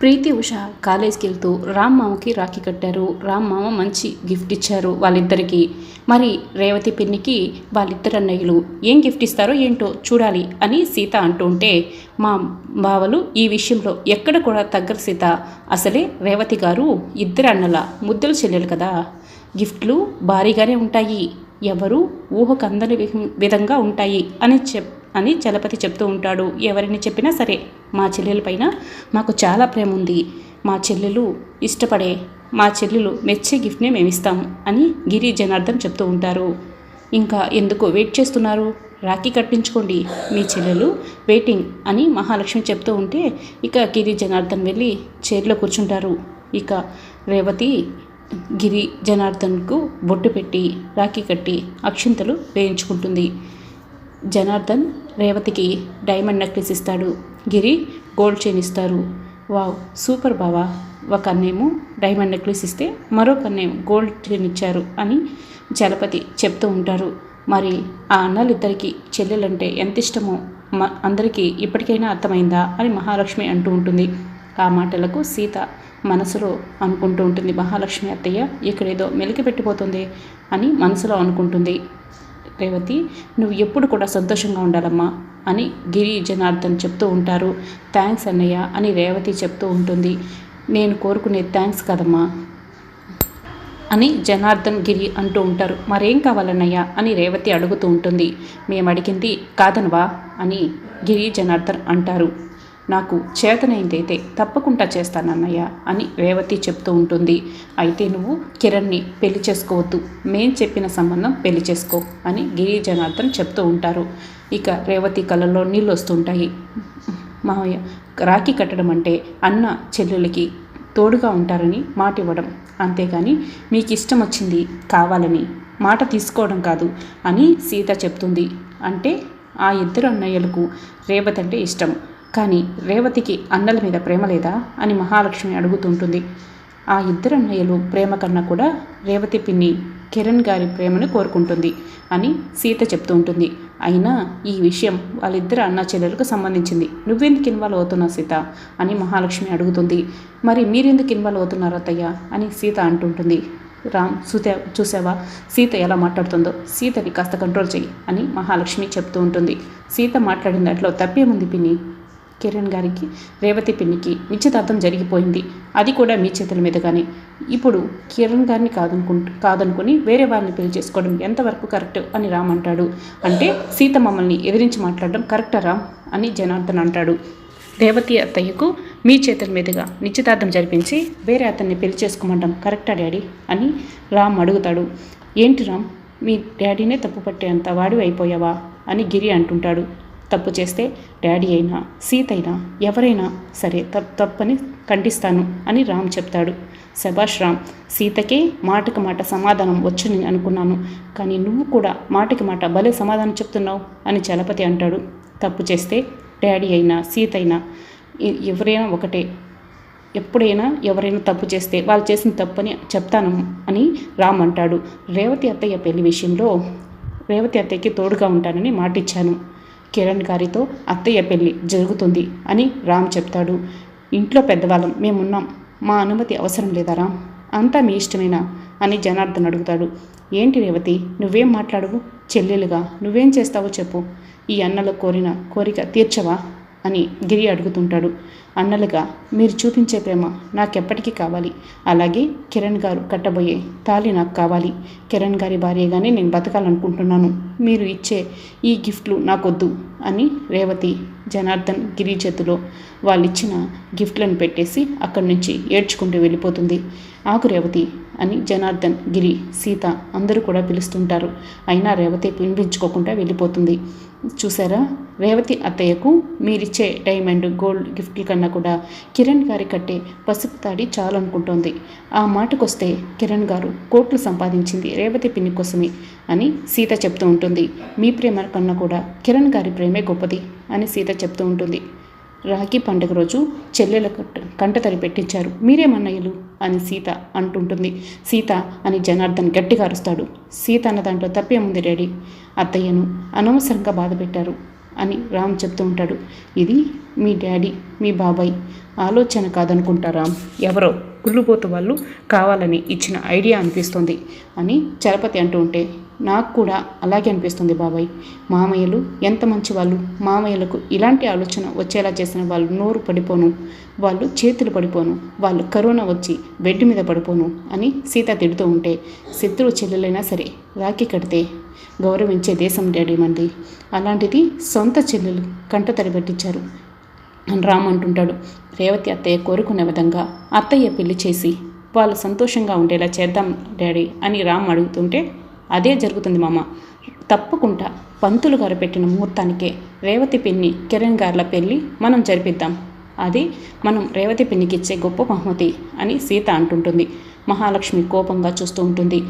ప్రీతి ఉష కాలేజ్కి వెళ్తూ రామ్ మామకి రాఖీ కట్టారు. రామ్ మామ మంచి గిఫ్ట్ ఇచ్చారు వాళ్ళిద్దరికి. మరి రేవతి పిన్నికి వాళ్ళిద్దరు అన్నయ్యలు ఏం గిఫ్ట్ ఇస్తారో ఏంటో చూడాలి అని సీత అంటూ ఉంటే మా బావలు ఈ విషయంలో ఎక్కడ కూడా తగ్గరు సీత. అసలే రేవతి గారు ఇద్దరు అన్నల ముద్దలు చెల్లెలు కదా. గిఫ్ట్లు భారీగానే ఉంటాయి. ఎవరు ఊహకు అందని విధంగా ఉంటాయి అని చెప్ అని చలపతి చెప్తూ ఉంటాడు. ఎవరిని చెప్పినా సరే మా చెల్లెల పైన మాకు చాలా ప్రేమ ఉంది. మా చెల్లెలు ఇష్టపడే మా చెల్లెలు మెచ్చే గిఫ్ట్నే మేము అని గిరి జనార్దన్ చెప్తూ ఉంటారు. ఇంకా ఎందుకు వెయిట్ చేస్తున్నారు? రాఖీ కట్టించుకోండి మీ చెల్లెలు వెయిటింగ్ అని మహాలక్ష్మి చెప్తూ ఉంటే ఇక గిరి జనార్దన్ వెళ్ళి చైర్లో కూర్చుంటారు. ఇక రేవతి గిరి జనార్దన్కు బొట్టు పెట్టి రాఖీ కట్టి అక్షింతలు వేయించుకుంటుంది. జనార్దన్ రేవతికి డైమండ్ నెక్లెస్ ఇస్తాడు. గిరి గోల్డ్ చైన్ ఇస్తారు. వావ్ సూపర్ బావా. ఒక అన్నేమో డైమండ్ నెక్లెస్ ఇస్తే మరొక అన్నేమో గోల్డ్ చైన్ ఇచ్చారు అని చలపతి చెప్తూ ఉంటారు. మరి ఆ అన్నలిద్దరికి చెల్లెలంటే ఎంత ఇష్టమో మ అందరికీ ఇప్పటికైనా అర్థమైందా అని మహాలక్ష్మి అంటూ ఉంటుంది. ఆ మాటలకు సీత మనసులో అనుకుంటూ ఉంటుంది మహాలక్ష్మి అత్తయ్య ఇక్కడేదో మెలికి పెట్టిపోతుంది అని మనసులో అనుకుంటుంది. రేవతి నువ్వు ఎప్పుడు కూడా సంతోషంగా ఉండాలమ్మా అని గిరి జనార్దన్ చెప్తూ ఉంటారు. థ్యాంక్స్ అన్నయ్య అని రేవతి చెప్తూ ఉంటుంది. నేను కోరుకునే థ్యాంక్స్ కదమ్మా అని జనార్దన్ గిరి అంటూ ఉంటారు. మరేం కావాలన్నయ్య అని రేవతి అడుగుతూ ఉంటుంది. మేము అడిగింది కాదనవా అని గిరి జనార్దన్ అంటారు. నాకు చేతనైందైతే తప్పకుండా చేస్తానన్నయ్య అని రేవతి చెప్తూ ఉంటుంది. అయితే నువ్వు కిరణ్ని పెళ్ళి చేసుకోవద్దు. మేం చెప్పిన సంబంధం పెళ్ళి చేసుకో అని గిరి జనార్దన్ చెప్తూ ఉంటారు. ఇక రేవతి కళ్ళల్లో నీళ్ళు వస్తుంటాయి మావయ్య రాఖీ కట్టడం అంటే అన్న చెల్లెలకి తోడుగా ఉంటారని మాట ఇవ్వడం అంతేగాని మీకు ఇష్టం వచ్చింది కావాలని మాట తీసుకోవడం కాదు అని సీత చెప్తుంది. అంటే ఆ ఇద్దరు అన్నయ్యలకు రేవతి అంటే ఇష్టం. కానీ రేవతికి అన్నల మీద ప్రేమ లేదా అని మహాలక్ష్మి అడుగుతుంటుంది. ఆ ఇద్దరు అన్నయ్యలు ప్రేమ కన్నా కూడా రేవతి పిన్ని కిరణ్ గారి ప్రేమను కోరుకుంటుంది అని సీత చెప్తూ ఉంటుంది. అయినా ఈ విషయం వాళ్ళిద్దరు అన్న చెల్లెలకు సంబంధించింది. నువ్వెందుకు ఇన్వాల్వ్ అవుతున్నావు సీత? అని మహాలక్ష్మి అడుగుతుంది. మరి మీరెందుకు ఇన్వాల్వ్ అవుతున్నారు అత్తయ్య? అని సీత అంటుంటుంది. రామ్ సూత చూసావా? సీత ఎలా మాట్లాడుతుందో? సీతని కాస్త కంట్రోల్ చెయ్యి అని మహాలక్ష్మి చెప్తూ ఉంటుంది. సీత మాట్లాడిన దాంట్లో తప్పేముంది పిన్ని? కిరణ్ గారికి రేవతి పిన్నికి నిశ్చితార్థం జరిగిపోయింది. అది కూడా మీ చేతుల మీదుగానే. ఇప్పుడు కిరణ్ గారిని కాదనుకుంటు కాదనుకుని వేరే వారిని పెళ్ళి చేసుకోవడం ఎంతవరకు కరెక్ట్ అని రామ్ అంటాడు. అంటే సీత మమ్మల్ని ఎదిరించి మాట్లాడడం కరెక్టా రామ్? అని జనార్దన్ అంటాడు. రేవతి అత్తయ్యకు మీ చేతుల మీదుగా నిశ్చితార్థం జరిపించి వేరే అతన్ని పెళ్ళి చేసుకోమంటాం కరెక్టా డాడీ? అని రామ్ అడుగుతాడు. ఏంటి రామ్? మీ డాడీనే తప్పు పట్టేంత వాడివి అయిపోయావా? అని గిరి అంటుంటాడు. తప్పు చేస్తే డాడీ అయినా సీత అయినా ఎవరైనా సరే తప్పు తప్పని ఖండిస్తాను అని రామ్ చెప్తాడు. శభాష్ రామ్ సీతకే మాటకి మాట సమాధానం వచ్చని అనుకున్నాను కానీ నువ్వు కూడా మాటకి మాట భలే సమాధానం చెప్తున్నావు అని చలపతి అంటాడు. తప్పు చేస్తే డాడీ అయినా సీత అయినా ఎవరైనా ఒకటే. ఎప్పుడైనా ఎవరైనా తప్పు చేస్తే వాళ్ళు చేసిన తప్పని చెప్తాను అని రామ్ అంటాడు. రేవతి అత్తయ్య పెళ్ళి విషయంలో రేవతి అత్తయ్యకి తోడుగా ఉంటానని మాటిచ్చాను. కిరణ్ గారితో అత్తయ్య పెళ్ళి జరుగుతుంది అని రామ్ చెప్తాడు. ఇంట్లో పెద్దవాళ్ళం మేమున్నాం. మా అనుమతి అవసరం లేదా రామ్? అంతా మీ ఇష్టమేనా? అని జనార్దన్ అడుగుతాడు. ఏంటి రేవతి నువ్వేం మాట్లాడవు? చెల్లెలుగా నువ్వేం చేస్తావో చెప్పు. ఈ అన్నల కోరిన కోరిక తీర్చవా? అని గిరి అడుగుతుంటాడు. అన్నలుగా మీరు చూపించే ప్రేమ నాకెప్పటికీ కావాలి. అలాగే కిరణ్ గారు కట్టబోయే తాళి నాకు కావాలి. కిరణ్ గారి భార్యగానే నేను బతకాలనుకుంటున్నాను. మీరు ఇచ్చే ఈ గిఫ్ట్లు నాకొద్దు అని రేవతి జనార్దన్ గిరి చేతిలో వాళ్ళు ఇచ్చిన గిఫ్ట్లను పెట్టేసి అక్కడి నుంచి ఏడ్చుకుంటూ వెళ్ళిపోతుంది. ఆకు రేవతి అని జనార్దన్ గిరి సీత అందరూ కూడా పిలుస్తుంటారు. అయినా రేవతి వినిపించుకోకుండా వెళ్ళిపోతుంది. చూసారా రేవతి అత్తయ్యకు మీరిచ్చే డైమండ్ గోల్డ్ గిఫ్ట్ల కన్నా కూడా కిరణ్ గారి కట్టే పసుపు తాడి చాలనుకుంటోంది. ఆ మాటకొస్తే కిరణ్ గారు కోట్లు సంపాదించింది రేవతి పిన్ని కోసమే అని సీత చెప్తూ ఉంటుంది. మీ ప్రేమ కన్నా కూడా కిరణ్ గారి ప్రేమే గొప్పది అని సీత చెప్తూ ఉంటుంది. రాఖీ పండుగ రోజు చెల్లెల కట్ట కంటతడి పెట్టించారు. మీరేమన్నయ్యలు? అని సీత అంటుంటుంది. సీత అని జనార్దన్ గట్టిగా అరుస్తాడు. సీత అన్న దాంట్లో తప్పేముంది డాడీ? అత్తయ్యను అనవసరంగా బాధ పెట్టారు అని రామ్ చెప్తూ ఉంటాడు. ఇది మీ డాడీ మీ బాబాయ్ ఆలోచన కాదనుకుంటా రామ్. ఎవరో కుళ్ళుపోతు వాళ్ళు కావాలని ఇచ్చిన ఐడియా అనిపిస్తుంది అని చలపతి అంటూ ఉంటే నాకు కూడా అలాగే అనిపిస్తుంది బాబాయ్. మామయ్యలు ఎంత మంచి వాళ్ళు మామయ్యలకు ఇలాంటి ఆలోచన వచ్చేలా చేసిన వాళ్ళు నోరు పడిపోను. వాళ్ళు చేతులు పడిపోను. వాళ్ళు కరోనా వచ్చి బెడ్ మీద పడిపోను అని సీత తిడుతూ ఉంటే శత్రువు చెల్లెలైనా సరే రాఖీ కడితే గౌరవించే దేశం డాడీ మంది. అలాంటిది సొంత చెల్లెలు కంట తడిపెట్టించారు. అని రామ్ అంటుంటాడు రేవతి అత్తయ్య కోరుకునే విధంగా అత్తయ్య పెళ్ళి చేసి వాళ్ళు సంతోషంగా ఉండేలా చేద్దాం డాడీ అని రామ్ అడుగుతుంటే అదే జరుగుతుంది మామ. తప్పకుండా పంతులు గారు పెట్టిన ముహూర్తానికే రేవతి పిన్ని కిరణ్ గార్ల పెళ్ళి మనం జరిపిద్దాం. అది మనం రేవతి పిన్నికి ఇచ్చే గొప్ప బహుమతి అని సీత అంటుంటుంది. మహాలక్ష్మి కోపంగా చూస్తూ ఉంటుంది.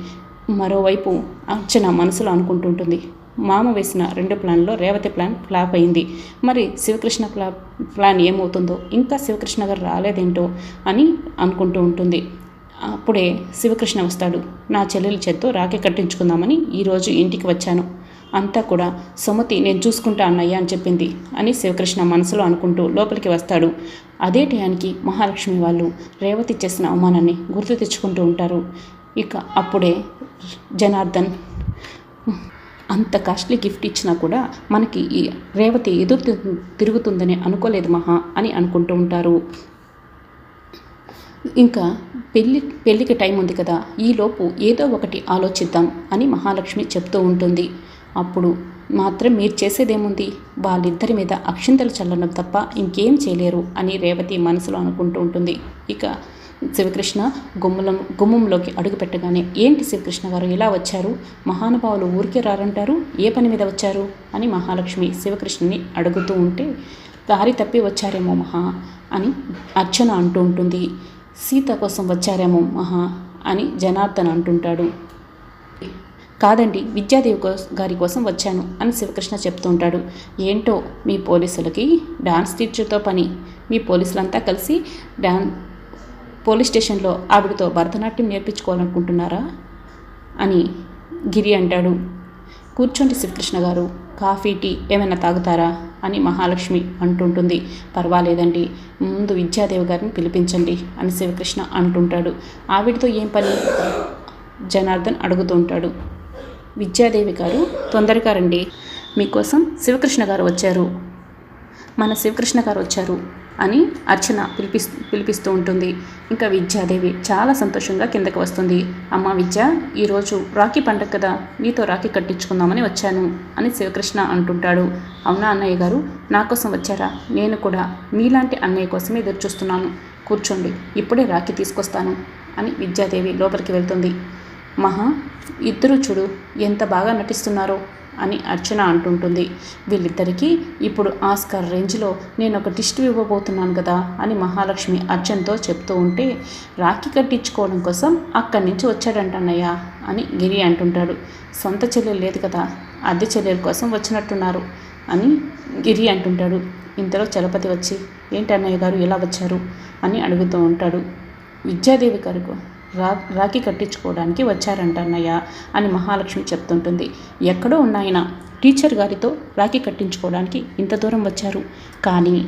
మరోవైపు అర్చన మనసులో అనుకుంటుంటుంది. మామ వేసిన రెండు ప్లాన్లో రేవతి ప్లాన్ ఫ్లాప్ అయింది. మరి శివకృష్ణ ప్లా ప్లాన్ ఏమవుతుందో? ఇంకా శివకృష్ణ గారు రాలేదేంటో అని అనుకుంటూ ఉంటుంది. అప్పుడే శివకృష్ణ వస్తాడు. నా చెల్లెల చేత్తో రాఖీ కట్టించుకుందామని ఈరోజు ఇంటికి వచ్చాను. అంతా కూడా సుమతి నేను చూసుకుంటా అన్నయ్య అని చెప్పింది అని శివకృష్ణ మనసులో అనుకుంటూ లోపలికి వస్తాడు. అదే టయానికి మహాలక్ష్మి వాళ్ళు రేవతి చేసిన అవమానాన్ని గుర్తు తెచ్చుకుంటూ ఉంటారు. ఇక అప్పుడే జనార్దన్ అంత కాస్ట్లీ గిఫ్ట్ ఇచ్చినా కూడా మనకి ఈ రేవతి ఎదురు తి- తిరుగుతుందని అనుకోలేదు మహా అని అనుకుంటూ ఉంటారు. ఇంకా పెళ్ళి పెళ్ళికి టైం ఉంది కదా ఈలోపు ఏదో ఒకటి ఆలోచిద్దాం అని మహాలక్ష్మి చెప్తూ ఉంటుంది. అప్పుడు మాత్రం మీరు చేసేదేముంది? వాళ్ళిద్దరి మీద అక్షింతలు చల్లడం తప్ప ఇంకేం చేయలేరు అని రేవతి మనసులో అనుకుంటూ ఉంటుంది. ఇక శివకృష్ణ గుమ్మలం గుమ్మంలోకి అడుగుపెట్టగానే ఏంటి శివకృష్ణ గారు ఇలా వచ్చారు? మహానుభావులు ఊరికే రారంటారు? ఏ పని మీద వచ్చారు? అని మహాలక్ష్మి శివకృష్ణని అడుగుతూ ఉంటే దారి తప్పి వచ్చారేమో మహా అని అర్చన అంటూ ఉంటుంది. సీత కోసం వచ్చారేమో మహా అని జనార్దన్ అంటుంటాడు. కాదండి విద్యాదేవి గారి కోసం వచ్చాను అని శివకృష్ణ చెప్తుంటాడు. ఏంటో మీ పోలీసులకి? డాన్స్ టీచర్తో పని. మీ పోలీసులంతా కలిసి డాన్ పోలీస్ స్టేషన్లో ఆవిడతో భరతనాట్యం నేర్పించుకోవాలనుకుంటున్నారా? అని గిరి అంటాడు. కూర్చోండి శివకృష్ణ గారు. కాఫీ టీ ఏమైనా తాగుతారా? అని మహాలక్ష్మి అంటుంటుంది. పర్వాలేదండి. ముందు విద్యాదేవి గారిని పిలిపించండి అని శివకృష్ణ అంటుంటాడు. ఆవిడతో ఏం పని? జనార్దన్ అడుగుతుంటాడు విద్యాదేవి గారు తొందరగా రండి. మీకోసం శివకృష్ణ గారు వచ్చారు. మన శివకృష్ణ గారు వచ్చారు. అని అర్చన పిలిపి పిలిపిస్తూ ఉంటుంది. ఇంకా విద్యాదేవి చాలా సంతోషంగా కిందకి వస్తుంది. అమ్మ విద్య ఈరోజు రాఖీ పండగ కదా నీతో రాఖీ కట్టించుకుందామని వచ్చాను అని శివకృష్ణ అంటుంటాడు. అవునా అన్నయ్య గారు? నా కోసం వచ్చారా? నేను కూడా మీలాంటి అన్నయ్య కోసమే ఎదురు చూస్తున్నాను కూర్చోండి ఇప్పుడే రాఖీ తీసుకొస్తాను అని విద్యాదేవి లోపలికి వెళ్తుంది. మహా ఇద్దరు చూడు ఎంత బాగా నటిస్తున్నారో. అని అర్చన అంటుంటుంది. వీళ్ళిద్దరికీ ఇప్పుడు ఆస్కార్ రేంజ్లో నేను ఒక టిస్ట్ ఇవ్వబోతున్నాను కదా అని మహాలక్ష్మి అర్చనతో చెప్తూ ఉంటే రాఖీ కట్టించుకోవడం కోసం అక్కడి నుంచి వచ్చాడంట అన్నయ్య అని గిరి అంటుంటాడు. సొంత చెల్లెలు లేదు కదా అద్దె చెల్లెల కోసం వచ్చినట్టున్నారు అని గిరి అంటుంటాడు. ఇంతలో చలపతి వచ్చి ఏంటి అన్నయ్య గారు ఎలా వచ్చారు? అని అడుగుతూ ఉంటాడు. విద్యాదేవి గారు రా రాఖీ కట్టించుకోవడానికి వచ్చారంట అన్నయ్య అని మహాలక్ష్మి చెప్తుంటుంది. ఎక్కడో ఉన్నాయన. టీచర్ గారితో రాఖీ కట్టించుకోవడానికి ఇంత దూరం వచ్చారు. కానీ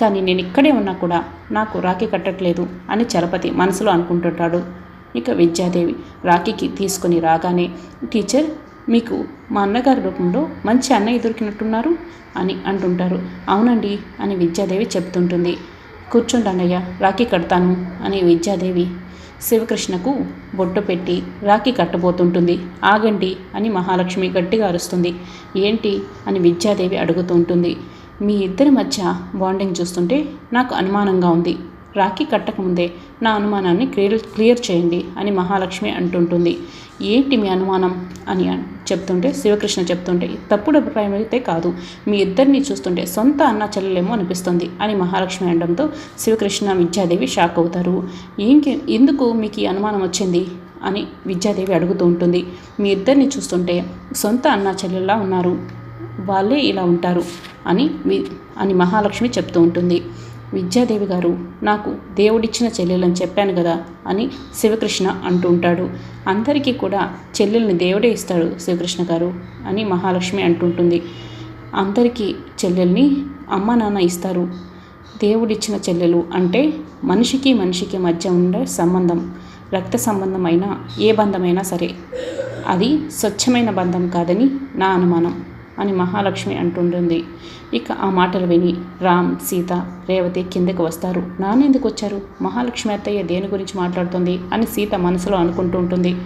కానీ నేను ఇక్కడే ఉన్నా కూడా నాకు రాఖీ కట్టట్లేదు అని చలపతి మనసులో అనుకుంటుంటాడు. ఇక విద్యాదేవి రాఖీకి తీసుకొని రాగానే టీచర్ మీకు మా అన్నగారి రూపంలో మంచి అన్నయ్య దొరికినట్టున్నారు అని అంటుంటారు. అవునండి అని విద్యాదేవి చెప్తుంటుంది. కూర్చోండి అన్నయ్య రాఖీ కడతాను అని విద్యాదేవి శివకృష్ణకు బొట్టు పెట్టి రాఖీ కట్టబోతుంటుంది. ఆగండి అని మహాలక్ష్మి గట్టిగా అరుస్తుంది. ఏంటి? అని విద్యాదేవి అడుగుతూ ఉంటుంది. మీ ఇద్దరి మధ్య బాండింగ్ చూస్తుంటే నాకు అనుమానంగా ఉంది. రాఖీ కట్టకముందే నా అనుమానాన్ని క్లియర్ క్లియర్ చేయండి అని మహాలక్ష్మి అంటుంటుంది. ఏంటి మీ అనుమానం? అని చెప్తుంటే శివకృష్ణ చెప్తుంటే తప్పుడు అభిప్రాయం అయితే కాదు. మీ ఇద్దరిని చూస్తుంటే సొంత అన్న చెల్లెలేమో అనిపిస్తుంది అని మహాలక్ష్మి అనడంతో శివకృష్ణ విద్యాదేవి షాక్ అవుతారు. ఏంటి ఎందుకు మీకు ఈ అనుమానం వచ్చింది? అని విద్యాదేవి అడుగుతూ ఉంటుంది. మీ ఇద్దరిని చూస్తుంటే సొంత అన్న చెల్లెల్లా ఉన్నారు. వాళ్ళే ఇలా ఉంటారు అని అని మహాలక్ష్మి చెప్తూ ఉంటుంది. విద్యాదేవి గారు నాకు దేవుడిచ్చిన చెల్లెలని చెప్పాను కదా అని శివకృష్ణ అంటూ ఉంటాడు. అందరికీ కూడా చెల్లెల్ని దేవుడే ఇస్తాడు శివకృష్ణ గారు అని మహాలక్ష్మి అంటుంటుంది అందరికీ చెల్లెల్ని అమ్మ నాన్న ఇస్తారు. దేవుడిచ్చిన చెల్లెలు అంటే మనిషికి మనిషికి మధ్య ఉండే సంబంధం రక్త సంబంధమైన ఏ బంధమైనా సరే. అది స్వచ్ఛమైన బంధం కాదని నా అనుమానం. అని మహాలక్ష్మి అంటుంటుంది. ఇక ఆ మాటలు విని రామ్ సీత రేవతి కిందకు వస్తారు. నాన్న ఎందుకు వచ్చారు? మహాలక్ష్మి అత్తయ్య దేని గురించి మాట్లాడుతుంది? అని సీత మనసులో అనుకుంటూ ఉంటుంది.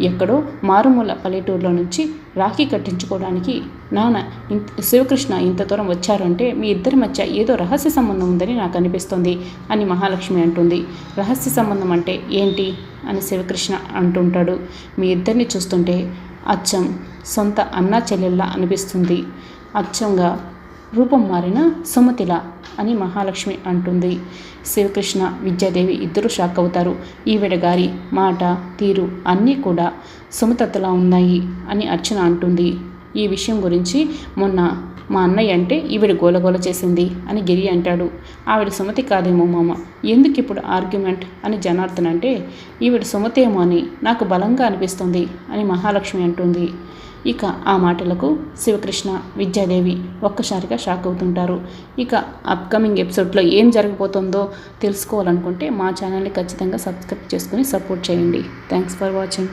ఎక్కడో మారుమూల పల్లెటూరులో నుంచి రాఖీ కట్టించుకోవడానికి నాన్న ఇంత శివకృష్ణ ఇంత దూరం వచ్చారంటే మీ ఇద్దరి మధ్య ఏదో రహస్య సంబంధం ఉందని నాకు అనిపిస్తుంది అని మహాలక్ష్మి అంటుంది. రహస్య సంబంధం అంటే ఏంటి? అని శివకృష్ణ అంటుంటాడు. మీ ఇద్దరిని చూస్తుంటే అచ్చం సొంత అన్నా చెల్లెల్లా అనిపిస్తుంది. అచ్చంగా రూపం మారిన సుమతిల అని మహాలక్ష్మి అంటుంది. శివకృష్ణ విద్యాదేవి ఇద్దరు షాక్ అవుతారు. ఈవిడ గారి మాట తీరు అన్నీ కూడా సుమతతలా ఉన్నాయి అని అర్చన అంటుంది. ఈ విషయం గురించి మొన్న మా అన్నయ్య అంటే ఈవిడ గోలగోల చేసింది అని గిరి అంటాడు. ఆవిడ సుమతి కాదేమో మామ. ఎందుకు ఇప్పుడు ఆర్గ్యుమెంట్? అని జనార్దన్ అంటే ఈవిడ సుమతి ఏమో అని నాకు బలంగా అనిపిస్తుంది అని మహాలక్ష్మి అంటుంది. ఇక ఆ మాటలకు శివకృష్ణ విద్యాదేవి ఒక్కసారిగా షాక్ అవుతుంటారు. ఇక అప్కమింగ్ ఎపిసోడ్లో ఏం జరగబోతుందో తెలుసుకోవాలనుకుంటే మా ఛానల్ని ఖచ్చితంగా సబ్స్క్రైబ్ చేసుకుని సపోర్ట్ చేయండి. Thanks for watching.